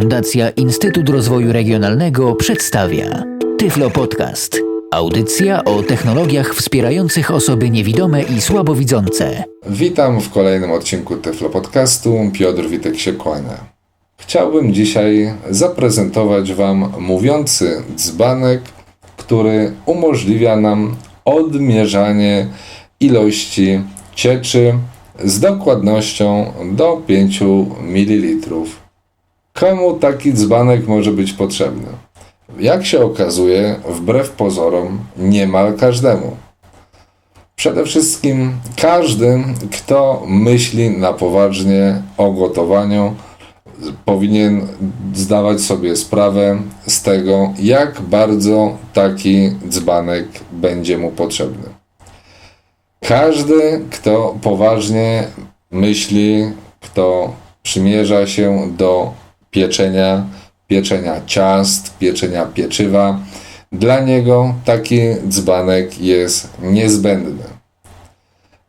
Fundacja Instytut Rozwoju Regionalnego przedstawia Tyflo Podcast. Audycja o technologiach wspierających osoby niewidome i słabowidzące. Witam w kolejnym odcinku Tyflo Podcastu. Piotr Witek się kłania. Chciałbym dzisiaj zaprezentować Wam mówiący dzbanek, który umożliwia nam odmierzanie ilości cieczy z dokładnością do 5 ml. Komu taki dzbanek może być potrzebny? Jak się okazuje, wbrew pozorom, niemal każdemu. Przede wszystkim każdy, kto myśli na poważnie o gotowaniu, powinien zdawać sobie sprawę z tego, jak bardzo taki dzbanek będzie mu potrzebny. Każdy, kto poważnie myśli, kto przymierza się do pieczenia, pieczenia ciast, pieczenia pieczywa. Dla niego taki dzbanek jest niezbędny.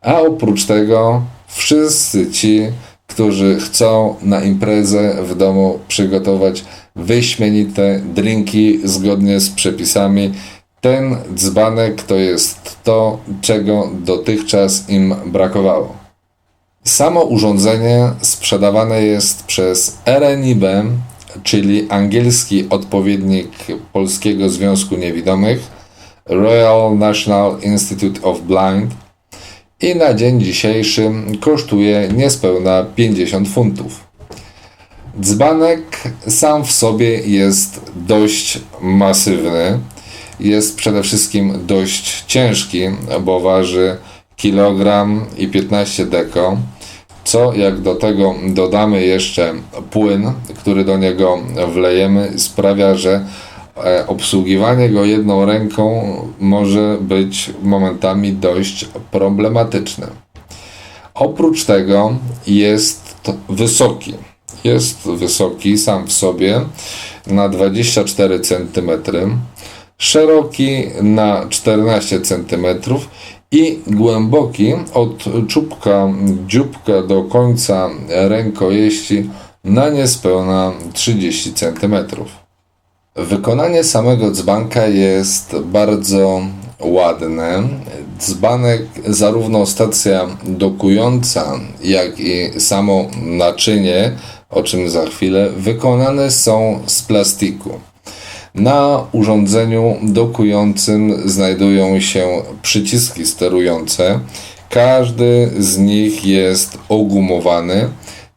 A oprócz tego wszyscy ci, którzy chcą na imprezę w domu przygotować wyśmienite drinki zgodnie z przepisami, ten dzbanek to jest to, czego dotychczas im brakowało. Samo urządzenie sprzedawane jest przez RNIB, czyli angielski odpowiednik Polskiego Związku Niewidomych, Royal National Institute of Blind i na dzień dzisiejszy kosztuje niespełna 50 funtów. Dzbanek sam w sobie jest dość masywny. Jest przede wszystkim dość ciężki, bo waży kilogram i 15 deko, co jak do tego dodamy jeszcze płyn, który do niego wlejemy, sprawia, że e, obsługiwanie go jedną ręką może być momentami dość problematyczne. Oprócz tego jest wysoki. Jest wysoki sam w sobie na 24 cm, szeroki na 14 cm i głęboki od czubka dzióbka do końca rękojeści na niespełna 30 cm. Wykonanie samego dzbanka jest bardzo ładne. Dzbanek, zarówno stacja dokująca, jak i samo naczynie, o czym za chwilę, wykonane są z plastiku. Na urządzeniu dokującym znajdują się przyciski sterujące. Każdy z nich jest ogumowany,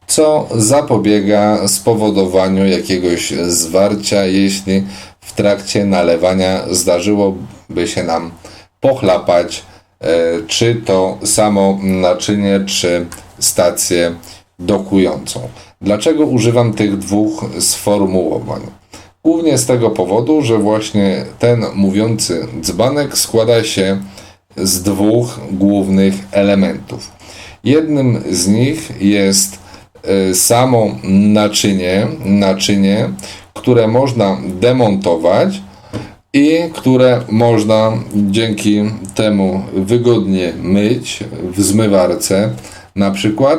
co zapobiega spowodowaniu jakiegoś zwarcia, jeśli w trakcie nalewania zdarzyłoby się nam pochlapać e, czy to samo naczynie, czy stację dokującą. Dlaczego używam tych dwóch sformułowań? Głównie z tego powodu, że właśnie ten mówiący dzbanek składa się z dwóch głównych elementów. Jednym z nich jest e, samo naczynie, naczynie, które można demontować i które można dzięki temu wygodnie myć w zmywarce na przykład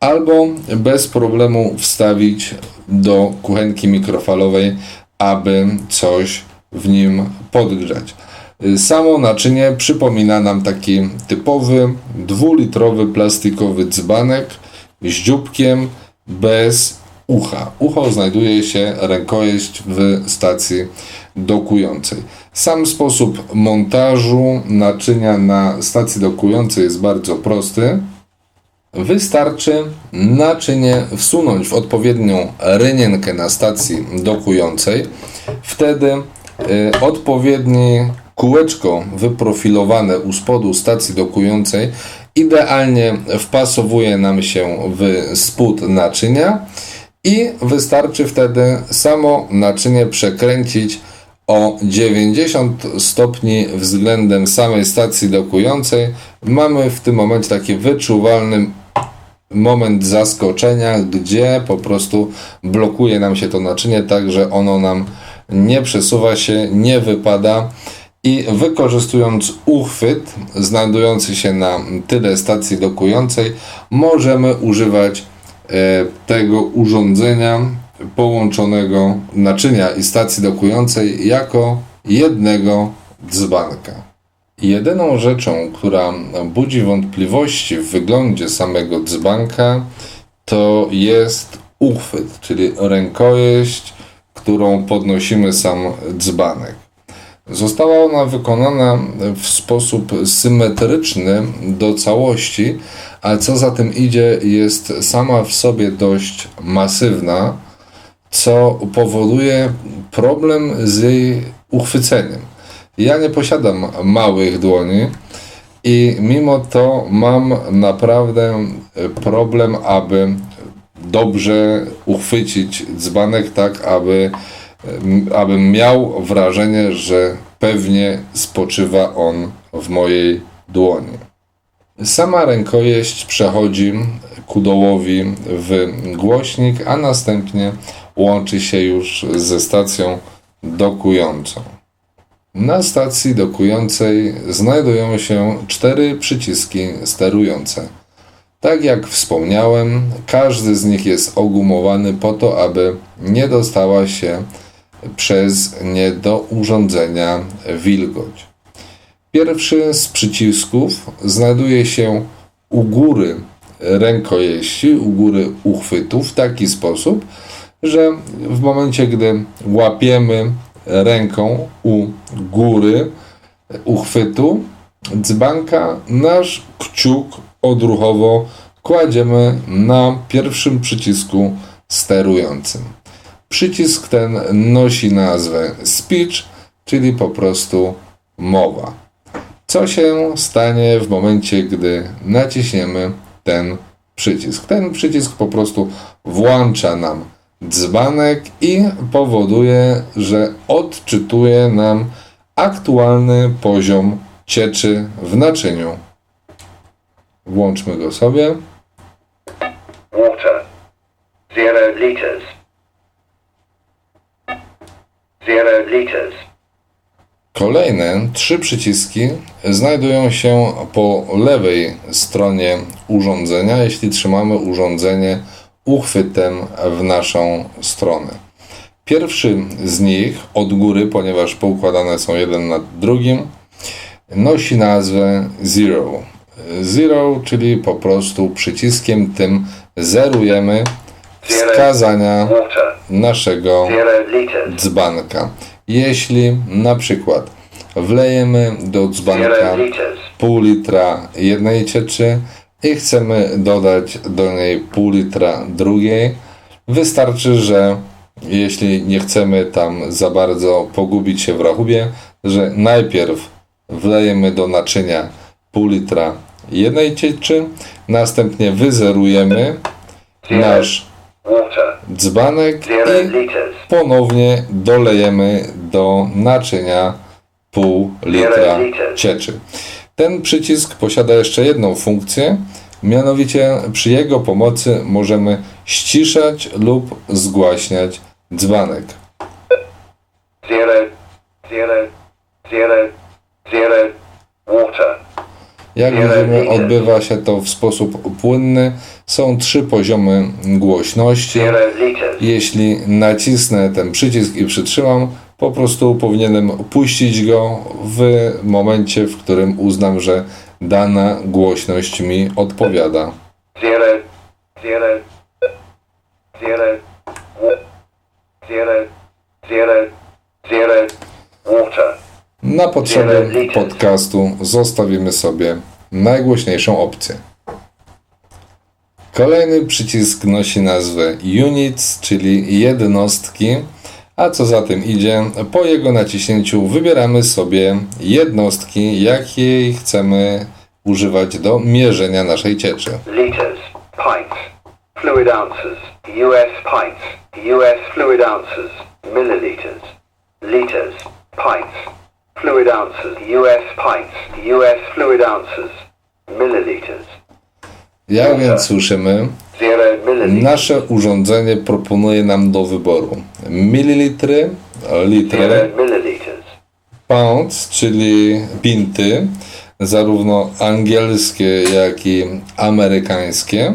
albo bez problemu wstawić do kuchenki mikrofalowej, aby coś w nim podgrzać. Samo naczynie przypomina nam taki typowy dwulitrowy plastikowy dzbanek z dzióbkiem bez ucha. Ucho znajduje się rękojeść w stacji dokującej. Sam sposób montażu naczynia na stacji dokującej jest bardzo prosty. Wystarczy naczynie wsunąć w odpowiednią rynienkę na stacji dokującej. Wtedy y, odpowiednie kółeczko wyprofilowane u spodu stacji dokującej idealnie wpasowuje nam się w spód naczynia i wystarczy wtedy samo naczynie przekręcić o 90 stopni względem samej stacji dokującej. Mamy w tym momencie taki wyczuwalny moment zaskoczenia, gdzie po prostu blokuje nam się to naczynie, tak że ono nam nie przesuwa się, nie wypada i wykorzystując uchwyt znajdujący się na tyle stacji dokującej, możemy używać e, tego urządzenia połączonego naczynia i stacji dokującej jako jednego dzbanka. Jedyną rzeczą, która budzi wątpliwości w wyglądzie samego dzbanka, to jest uchwyt, czyli rękojeść, którą podnosimy sam dzbanek. Została ona wykonana w sposób symetryczny do całości, a co za tym idzie, jest sama w sobie dość masywna, co powoduje problem z jej uchwyceniem. Ja nie posiadam małych dłoni i mimo to mam naprawdę problem, aby dobrze uchwycić dzbanek tak, aby, abym miał wrażenie, że pewnie spoczywa on w mojej dłoni. Sama rękojeść przechodzi ku dołowi w głośnik, a następnie łączy się już ze stacją dokującą. Na stacji dokującej znajdują się cztery przyciski sterujące. Tak jak wspomniałem, każdy z nich jest ogumowany po to, aby nie dostała się przez nie do urządzenia wilgoć. Pierwszy z przycisków znajduje się u góry rękojeści, u góry uchwytu w taki sposób, że w momencie, gdy łapiemy ręką u góry uchwytu dzbanka, nasz kciuk odruchowo kładziemy na pierwszym przycisku sterującym. Przycisk ten nosi nazwę speech, czyli po prostu mowa. Co się stanie w momencie, gdy naciśniemy ten przycisk? Ten przycisk po prostu włącza nam dzbanek i powoduje, że odczytuje nam aktualny poziom cieczy w naczyniu. Włączmy go sobie. Water. Liters. Liters. Kolejne trzy przyciski znajdują się po lewej stronie urządzenia, jeśli trzymamy urządzenie uchwytem w naszą stronę. Pierwszy z nich od góry, ponieważ poukładane są jeden nad drugim, nosi nazwę Zero. Zero, czyli po prostu przyciskiem tym zerujemy wskazania naszego dzbanka. Jeśli na przykład wlejemy do dzbanka pół litra jednej cieczy i chcemy dodać do niej pół litra drugiej, wystarczy, że jeśli nie chcemy tam za bardzo pogubić się w rachubie, że najpierw wlejemy do naczynia pół litra jednej cieczy, następnie wyzerujemy nasz dzbanek i ponownie dolejemy do naczynia pół litra cieczy. Ten przycisk posiada jeszcze jedną funkcję, mianowicie przy jego pomocy możemy ściszać lub zgłaśniać dzbanek. Zero. Zero. Zero. Zero. Water. Jak widzimy, odbywa się to w sposób płynny. Są trzy poziomy głośności. Jeśli nacisnę ten przycisk i przytrzymam, po prostu powinienem puścić go w momencie, w którym uznam, że dana głośność mi odpowiada. Zero. Zero. Zero. Zero. Zero. Zero. Water. Na potrzeby podcastu zostawimy sobie najgłośniejszą opcję. Kolejny przycisk nosi nazwę Units, czyli jednostki, a co za tym idzie, po jego naciśnięciu wybieramy sobie jednostki, jakiej chcemy używać do mierzenia naszej cieczy. liters, pints, fluid ounces, US pints, US fluid ounces, milliliters, liters, pints, fluid ounces, US pints, US fluid ounces, milliliters, Jak więc słyszymy, nasze urządzenie proponuje nam do wyboru mililitry, litry, pounds, czyli pinty, zarówno angielskie, jak i amerykańskie,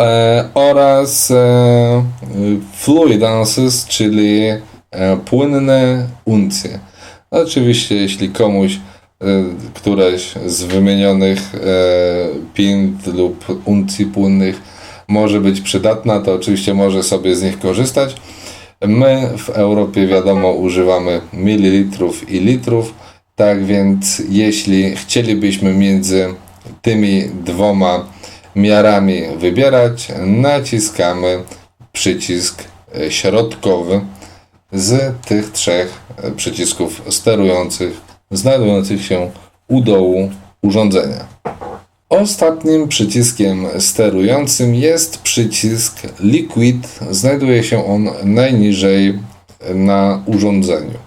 e, oraz e, fluidances, czyli e, płynne uncje. Oczywiście, jeśli komuś któreś z wymienionych e, pint lub uncji płynnych może być przydatna, to oczywiście może sobie z nich korzystać. My w Europie, wiadomo, używamy mililitrów i litrów, tak więc jeśli chcielibyśmy między tymi dwoma miarami wybierać, naciskamy przycisk e, środkowy z tych trzech e, przycisków sterujących, znajdujących się u dołu urządzenia. Ostatnim przyciskiem sterującym jest przycisk Liquid. Znajduje się on najniżej na urządzeniu.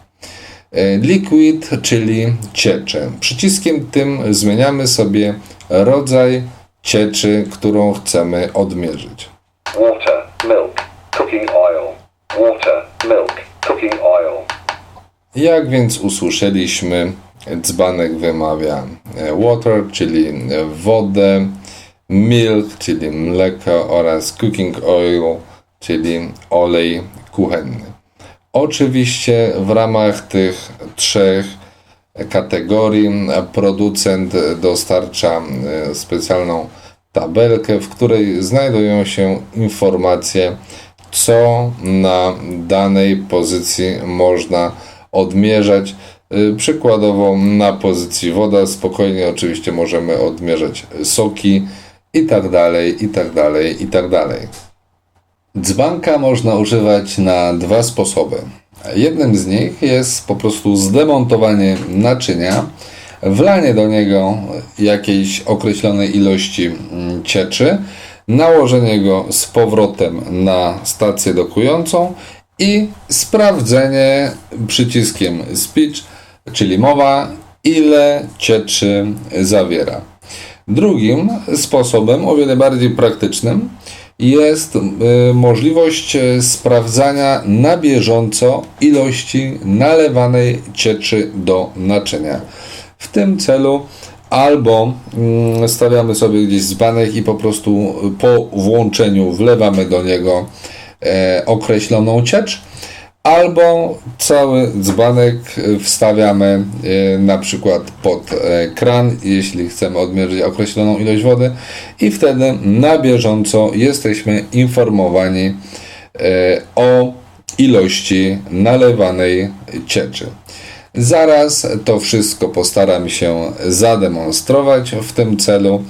E, Liquid, czyli ciecze. Przyciskiem tym zmieniamy sobie rodzaj cieczy, którą chcemy odmierzyć. Water, milk, cooking oil. Water, milk, cooking oil. Jak więc usłyszeliśmy, dzbanek wymawia e, water, czyli wodę, milk, czyli mleko oraz cooking oil, czyli olej kuchenny. Oczywiście w ramach tych trzech kategorii producent dostarcza e, specjalną tabelkę, w której znajdują się informacje, co na danej pozycji można odmierzać. Y, Przykładowo na pozycji woda spokojnie oczywiście możemy odmierzać soki i tak dalej, i tak dalej, i tak dalej. Dzbanka można używać na dwa sposoby. Jednym z nich jest po prostu zdemontowanie naczynia, wlanie do niego jakiejś określonej ilości mm, cieczy, nałożenie go z powrotem na stację dokującą i sprawdzenie przyciskiem speech, czyli mowa, ile cieczy zawiera. Drugim sposobem, o wiele bardziej praktycznym, jest y, możliwość y, sprawdzania na bieżąco ilości nalewanej cieczy do naczynia. W tym celu albo mm, stawiamy sobie gdzieś dzbanek i po prostu po włączeniu wlewamy do niego e, określoną ciecz, albo cały dzbanek wstawiamy e, na przykład pod e, kran, jeśli chcemy odmierzyć określoną ilość wody i wtedy na bieżąco jesteśmy informowani e, o ilości nalewanej cieczy. Zaraz to wszystko postaram się zademonstrować. W tym celu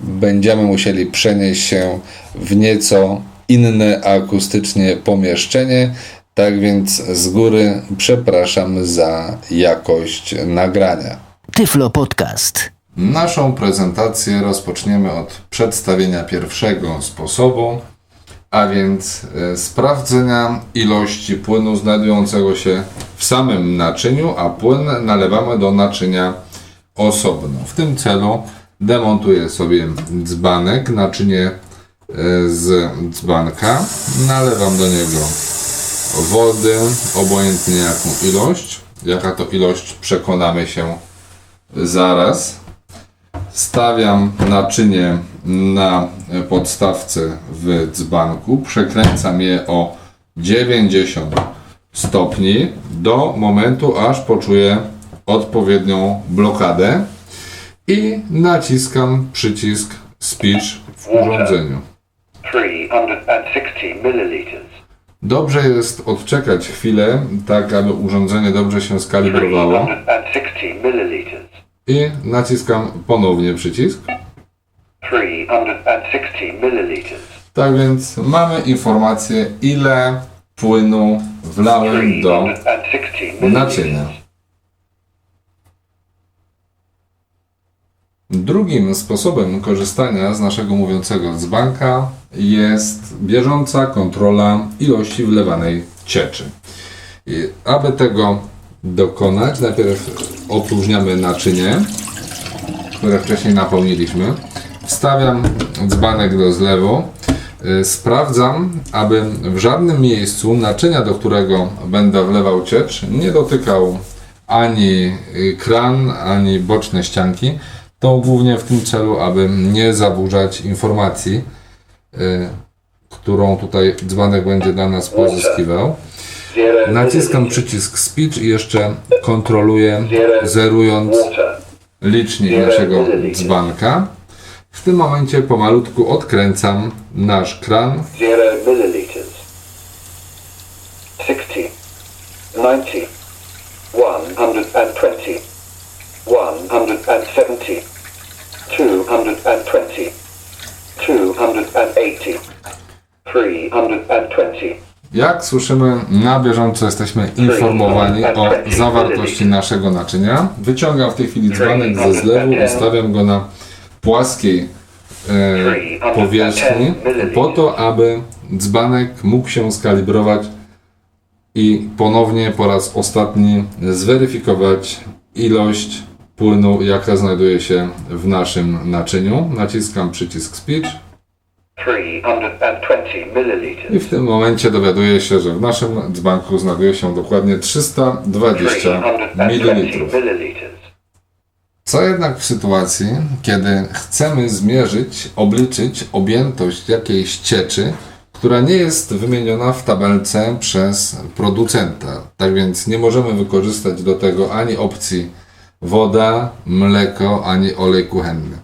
będziemy musieli przenieść się w nieco inne akustycznie pomieszczenie. Tak więc z góry przepraszam za jakość nagrania. Tyflo Podcast. Naszą prezentację rozpoczniemy od przedstawienia pierwszego sposobu, a więc e, sprawdzenia ilości płynu znajdującego się w samym naczyniu, a płyn nalewamy do naczynia osobno. W tym celu demontuję sobie dzbanek, naczynie z dzbanka, nalewam do niego wody, obojętnie jaką ilość. Jaka to ilość przekonamy się zaraz. Stawiam naczynie na podstawce w dzbanku, przekręcam je o 90 stopni do momentu, aż poczuję odpowiednią blokadę i naciskam przycisk speech w urządzeniu. 360 milliliters. Dobrze jest odczekać chwilę, tak aby urządzenie dobrze się skalibrowało 360 milliliters. i naciskam ponownie przycisk. 360 milliliters. Tak więc mamy informację, ile płynu wlałem do 360 naczynia. milliliters. Drugim sposobem korzystania z naszego mówiącego dzbanka jest bieżąca kontrola ilości wlewanej cieczy. I aby tego dokonać, najpierw opróżniamy naczynie, które wcześniej napełniliśmy. Wstawiam dzbanek do zlewu. Y, Sprawdzam, aby w żadnym miejscu naczynia, do którego będę wlewał ciecz, nie dotykał ani kran, ani boczne ścianki. To głównie w tym celu, aby nie zaburzać informacji y, którą tutaj dzbanek będzie dla nas pozyskiwał. Naciskam przycisk speech i jeszcze kontroluję, zerując licznik naszego dzbanka. W tym momencie pomalutku odkręcam nasz kran. Hundred and twenty. One hundred and seventy. Two hundred and twenty. Two hundred and eighty. Three hundred and twenty. Jak słyszymy, na bieżąco jesteśmy informowani o zawartości naszego naczynia. Wyciągam w tej chwili dzbanek ze zlewu i stawiam go na płaskiej e, powierzchni po to, aby dzbanek mógł się skalibrować i ponownie po raz ostatni zweryfikować ilość płynu, jaka znajduje się w naszym naczyniu. Naciskam przycisk speech. I w tym momencie dowiaduję się, że w naszym dzbanku znajduje się dokładnie 320 ml. Co jednak w sytuacji, kiedy chcemy zmierzyć, obliczyć objętość jakiejś cieczy, która nie jest wymieniona w tabelce przez producenta. Tak więc nie możemy wykorzystać do tego ani opcji woda, mleko, ani olej kuchenny.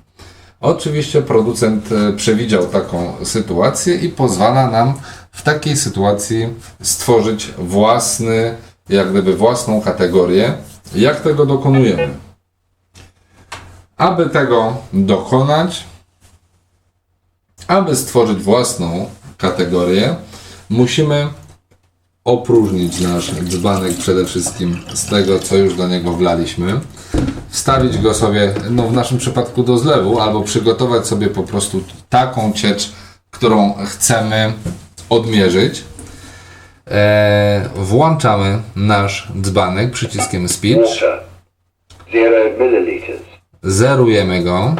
Oczywiście producent e, przewidział taką sytuację i pozwala nam w takiej sytuacji stworzyć własny, jak gdyby własną kategorię. Jak tego dokonujemy? Aby tego dokonać, aby stworzyć własną kategorię, musimy opróżnić nasz dzbanek przede wszystkim z tego, co już do niego wlaliśmy. Wstawić go sobie, no w naszym przypadku do zlewu, albo przygotować sobie po prostu taką ciecz, którą chcemy odmierzyć. Eee, włączamy nasz dzbanek przyciskiem speech, zerujemy go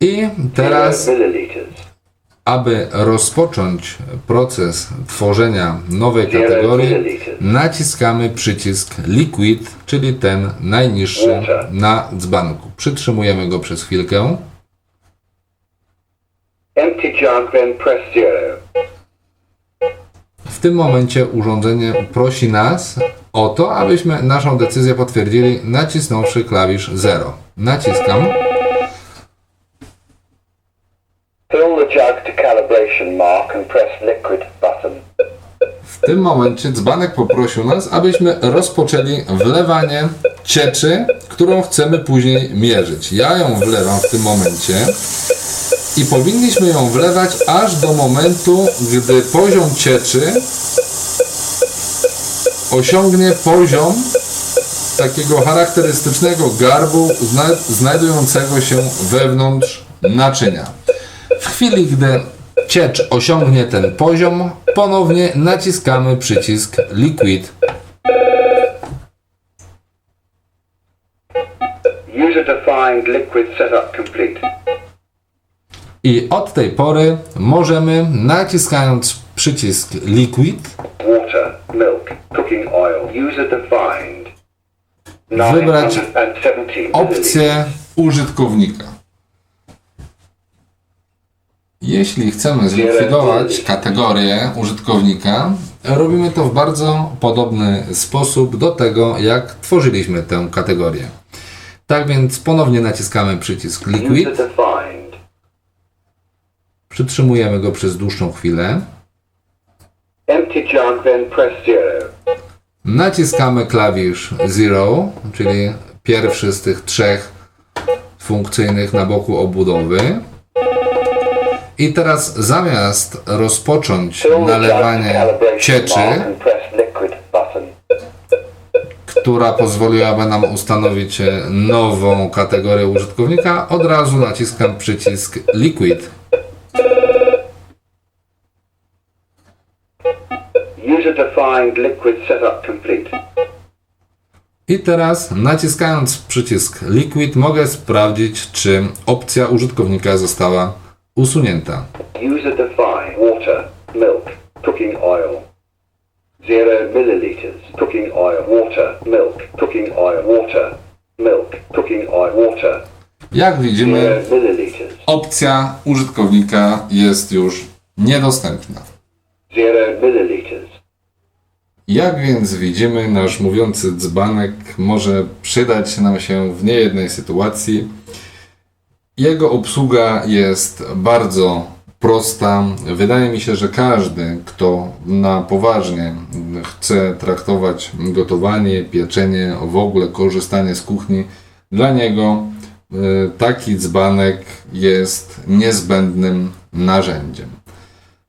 i teraz. Aby rozpocząć proces tworzenia nowej kategorii, naciskamy przycisk Liquid, czyli ten najniższy na dzbanku. Przytrzymujemy go przez chwilkę. W tym momencie urządzenie prosi nas o to, abyśmy naszą decyzję potwierdzili nacisnąwszy klawisz 0. Naciskam. W tym momencie dzbanek poprosił nas, abyśmy rozpoczęli wlewanie cieczy, którą chcemy później mierzyć. Ja ją wlewam w tym momencie i powinniśmy ją wlewać aż do momentu, gdy poziom cieczy osiągnie poziom takiego charakterystycznego garbu zna- znajdującego się wewnątrz naczynia. W chwili, gdy ciecz osiągnie ten poziom, ponownie naciskamy przycisk Liquid. I od tej pory możemy, naciskając przycisk Liquid, Water, milk, cooking oil. User-defined. Wybrać 970 opcję użytkownika. Jeśli chcemy zlikwidować kategorię użytkownika, robimy to w bardzo podobny sposób do tego, jak tworzyliśmy tę kategorię. Tak więc ponownie naciskamy przycisk Liquid, przytrzymujemy go przez dłuższą chwilę, naciskamy klawisz Zero, czyli pierwszy z tych trzech funkcyjnych na boku obudowy. I teraz zamiast rozpocząć nalewanie cieczy, która pozwoliłaby nam ustanowić nową kategorię użytkownika, od razu naciskam przycisk Liquid. I teraz naciskając przycisk Liquid mogę sprawdzić, czy opcja użytkownika została usunięta. User-defined water, milk, cooking oil. Zero milliliters. Cooking oil, water, milk, cooking oil, water, milk, cooking oil, water. Jak widzimy, 0 opcja użytkownika jest już niedostępna. 0 Jak więc widzimy, nasz mówiący dzbanek może przydać nam się w niejednej sytuacji. Jego obsługa jest bardzo prosta. Wydaje mi się, że każdy, kto na poważnie chce traktować gotowanie, pieczenie, w ogóle korzystanie z kuchni, dla niego y, taki dzbanek jest niezbędnym narzędziem.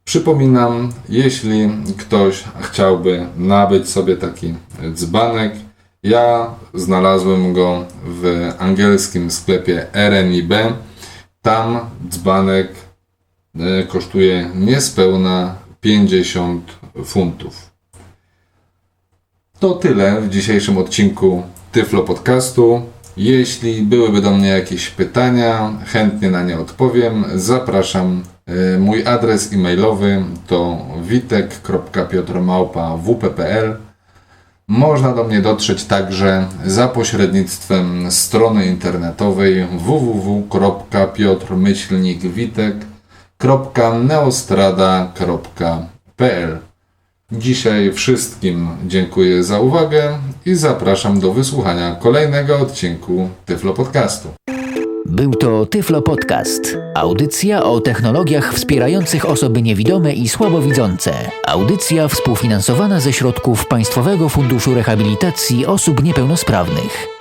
Przypominam, jeśli ktoś chciałby nabyć sobie taki dzbanek, ja znalazłem go w angielskim sklepie RNIB. Tam dzbanek e, kosztuje niespełna 50 funtów. To tyle w dzisiejszym odcinku Tyflo Podcastu. Jeśli byłyby do mnie jakieś pytania, chętnie na nie odpowiem. Zapraszam. E, Mój adres e-mailowy to witek.piotrmałpa.wp.pl Można do mnie dotrzeć także za pośrednictwem strony internetowej www.piotrmyślnikwitek.neostrada.pl Dzisiaj wszystkim dziękuję za uwagę i zapraszam do wysłuchania kolejnego odcinku Tyflo Podcastu. Był to Tyflo Podcast. Audycja o technologiach wspierających osoby niewidome i słabowidzące. Audycja współfinansowana ze środków Państwowego Funduszu Rehabilitacji Osób Niepełnosprawnych.